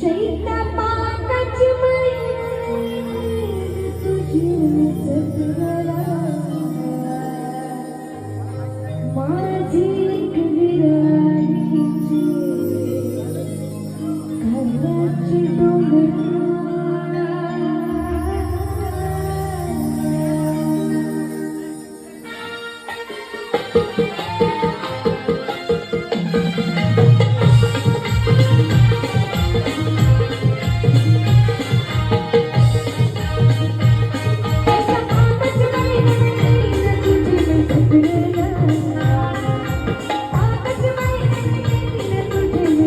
चैता पाला नच्चि मलियन नाइन तुझी निसत्वरा आदावा मारजी लिक विरा दिच्चि करणाच्चि